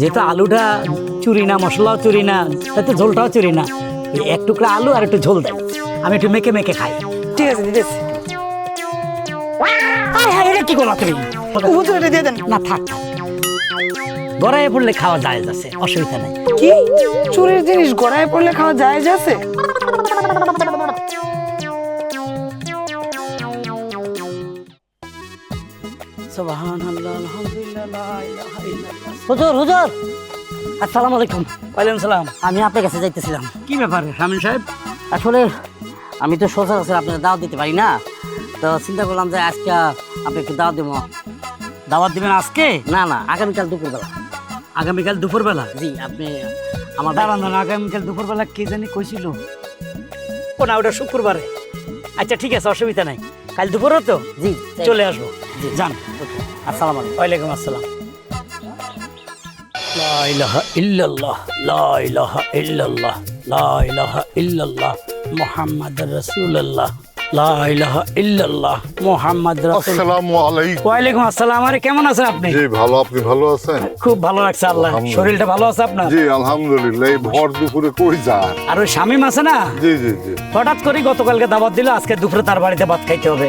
যেহেতু আলুটা চুরি না মশলাও চুরি না তাতে ঝোলটাও চুরি না। এক টুকরা আলু আর একটু ঝোল দেন আমি একটু মেখে মেখে খাই। ঠিক আছে দিতেছি। হায়, এটা কি করলা তুমি? হুজুর এটা দিয়ে দেন। না থাক। গড়াইয়ে পড়লে খাওয়া যায় আছে অসুবিধা নেই। কি? চুরির জিনিস গড়ায় পড়লে খাওয়া যায় যাচ্ছে সুবহানাল্লাহ আলহামদুলিল্লাহ লা ইলাহা ইল্লাল্লাহ। হুজুর হুজুর! আসসালামু আলাইকুম। ওয়ালাইকুম সালাম। আমি আপনার কাছে যাইতেছিলাম। কি ব্যাপার শামিন সাহেব? আসলে আমি তো সচরাচর আপনাকে দাওয়াত দিতে পারি না। তো চিন্তা করলাম যে আজকে আপনি একটু দাওয়াত দেবো। দাওয়াত দিবেন আজকে? না না আগামীকাল দুপুরবেলা। আগামীকাল দুপুরবেলা? জি আপনি আমার দাঁড়ান দাঁড়ান আগামীকাল দুপুরবেলা কে জানি কইছিল। ও না ওটা শুক্রবারে। আচ্ছা ঠিক আছে অসুবিধা নাই। কাল দুপুরও তো? জি চলে আসব। যান। আসসালাম আলাইকুম। ওয়ালাইকুম আসসালাম। লা ইলাহা ইল্লাল্লাহ লা ইলাহা ইল্লাল্লাহ লা ইলাহা ইল্লাল্লাহ মুহাম্মাদুর রাসূলুল্লাহ। ওয়ালাইকুম আসসালাম। আরে কেমন আছেন আপনি? জি ভালো। আপনি ভালো আছেন? খুব ভালো লাগছে আল্লাহ। শরীরটা ভালো আছে আপনার? জি আলহামদুলিল্লাহ। ভর দুপুরে কই যান? আর ওই শামিম আছে না? জি জি জি। হঠাৎ করে গতকালকে দাওয়াত দিল আজকে দুপুরে তার বাড়িতে ভাত খাইতে হবে।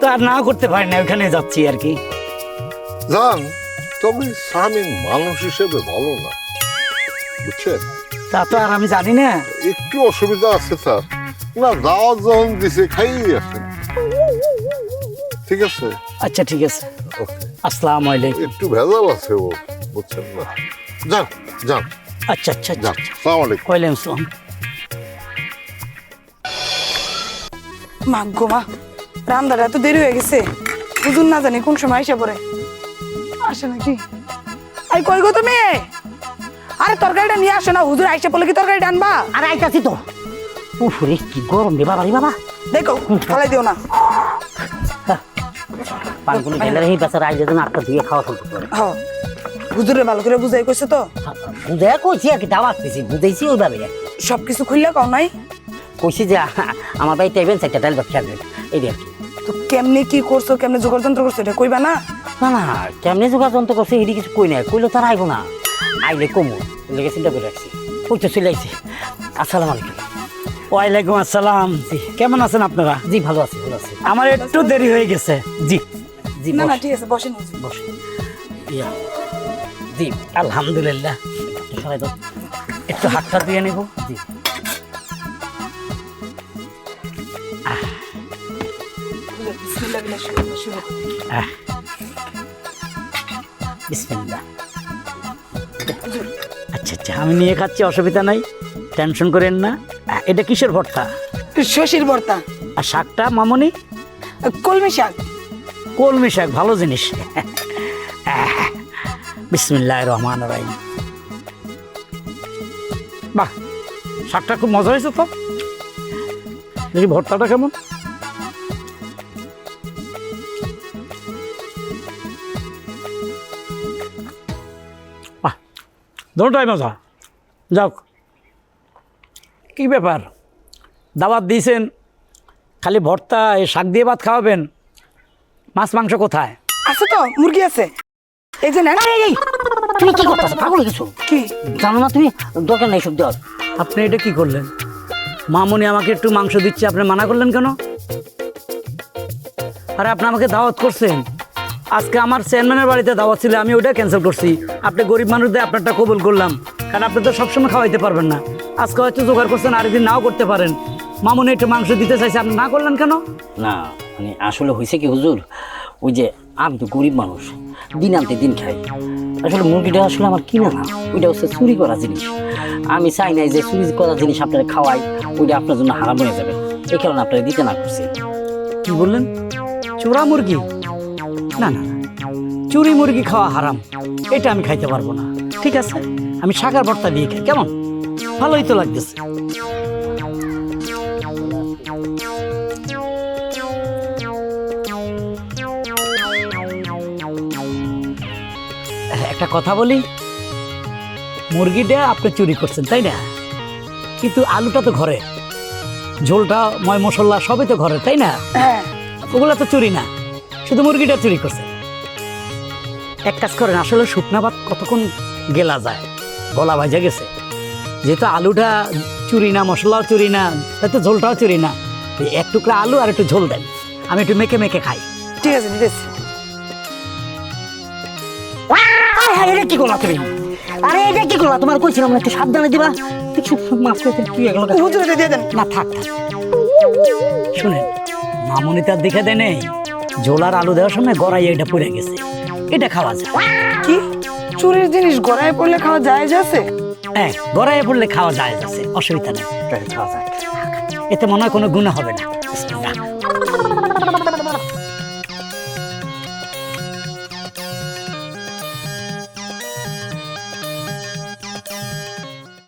তো আর না করতে পারি না ওইখানে যাচ্ছি আর কি। যান তবে স্বামীর মানুষ হিসেবে ভালো না। বুঝছেন? তা তো আর আমি জানি না। একটু অসুবিধা আছে স্যার। না যখন দিছে খাইয়ে আসেন ঠিক আছে? আচ্ছা ঠিক আছে। আসসালামু আলাইকুম। একটু ভেজাল আছে ও বুঝছেন না। যান যান। আচ্ছা আচ্ছা আচ্ছা যান সালাম আলাইকুম। ওয়ালাইকুম আসসালাম। মা গো মা রান্নাটা এত দেরি হয়ে গেছে। হুজুর না জানি কোন সময় এসে পড়ে। আসে নাকি? এই কই গো তুমি? আরে তরকারিটা নিয়ে আসো না হুজুর আইসে বলে কি তরকারিটা আনবা? আরে আইতাছি তো। উফ রে কি গরম রে বাবা রে বাবা। দেখো ফালাই দিও না। পান কোনো গেলে এই বেচারা আইলে যেন আটটা ধুয়ে খাওয়া শুরু করে। হুজুরে ভালো করে বুঝাই কইছে তো। বুঝে কইছি আর কি দাওয়াত দিছি বুঝাইছি ওইভাবে। আর কি। সবকিছু খুললে কও নাই? কইছি যে আমার বাড়িতে আইবেন চারটা ডাল ভাত খাবেন এই আর কি। তো কেমনে কি করছ কেমনে জোগাড় যন্ত্র করছ এটা কইবা না? না না কেমনে যোগাযোগ করছে এটি কিছু কই নাই। কইলে তার আইব না। আইলে কমু লেগে চিন্তা করে রাখছি। কই তো চলে আইছে। আসসালামু আলাইকুম। ওয়ালাইকুম আসসালাম। জি কেমন আছেন আপনারা? জি ভালো আছি ভালো আছি। আমার একটু দেরি হয়ে গেছে। জি। জি না না ঠিক আছে বসেন হুজুর বস ইয়া। জি। আলহামদুলিল্লাহ। একটু সরাই দাও একটু হাতটা দিয়ে নেব। জি। বিসমিল্লাহ। আচ্ছা আচ্ছা আমি নিয়ে খাচ্ছি অসুবিধা নাই। টেনশন করেন না। এটা কিসের ভর্তা? শশীর ভর্তা। আর শাকটা মামনি? কলমি শাক। কলমি শাক ভালো জিনিস। বিসমিল্লাহ রহমান রাহিম। বাহ শাকটা খুব মজা হয়েছে তো? দেখি ভর্তাটা কেমন। দুটাই মজা। যাক কি ব্যাপার? দাওয়াত দিয়েছেন খালি ভর্তা এই শাক দিয়ে ভাত খাওয়াবেন মাছ মাংস কোথায়? আছে তো মুরগি আছে। এই যে নেন। তুমি কি করতেছো? পাগল গেছো? কি? জানো না তুমি? দরকার নেই সব দেওয়ার। আপনি এটা কি করলেন? মামনি আমাকে একটু মাংস দিচ্ছে আপনি মানা করলেন কেন? আরে আপনি আমাকে দাওয়াত করছেন। আজকে আমার চেয়ারম্যানের বাড়িতে দাওয়াত ছিল আমি ওটা ক্যান্সেল করছি। আপনি গরিব মানুষদের আপনারটা কবুল করলাম। কারণ আপনি তো সবসময় খাওয়াইতে পারবেন না। আজকে হয়তো জোগাড় করছেন আরেকদিন নাও করতে পারেন। মামুনি একটু মাংস দিতে চাইছে আপনি না করলেন কেন? না মানে আসলে হয়েছে কি হুজুর? ওই যে আমি তো গরিব মানুষ দিন আনতে দিন খাই। আসলে মুরগিটা আসলে আমার কিনা না ওইটা হচ্ছে চুরি করা জিনিস। আমি চাই নাই যে চুরি করা জিনিস আপনারা খাওয়াই ওইটা আপনার জন্য হারাম হয়ে যাবে। এই কারণে আপনারা দিতে না করছি। কি বললেন? চোরা মুরগি? না না না। চুরি মুরগি খাওয়া হারাম এটা আমি খাইতে পারব না। ঠিক আছে আমি শাকার ভর্তা দিয়ে খাই কেমন? ভালোই তো লাগতেছে। একটা কথা বলি মুরগিটা আপনি চুরি করছেন তাই না? কিন্তু আলুটা তো ঘরে ঝোলটা ময় মশলা সবই তো ঘরে তাই না? হ্যাঁ। ওগুলো তো চুরি না শুধু মুরগিটা চুরি করছে এক কাজ করেন আসলে শুকনা ভাত কতক্ষণ গেলা যায় গলা ভাজা গেছে। যেহেতু আলুটা চুরি না মশলাও চুরি না তাতে ঝোলটাও চুরি না এক টুকরা আলু আর একটু ঝোল দেন আমি একটু মেখে মেখে খাই। ঠিক আছে নিতেছি হ্যাঁ এটা কি করলা তুমি? আরে এটা কি করলা? তোমার কইছিলাম না একটু সাবধানে দিবা? মাফ করে তুই এগুলো হুজুর এটা দিয়ে দেন। না থাক থাক। শুনেন মামুনি তার দেখে দেয় নেই? ঝোল আলু দেওয়ার সময় গড়াই এটা পড়ে গেছে। এটা খাওয়া যায়। কি? চুরির জিনিস গড়ায় পড়লে খাওয়া যায় যাচ্ছে হ্যাঁ গড়ায় পড়লে খাওয়া যায় যাচ্ছে অসুবিধা নেই। খাওয়া যায়। এতে মনে হয় কোনো গুণা হবে না। বিসমিল্লাহ।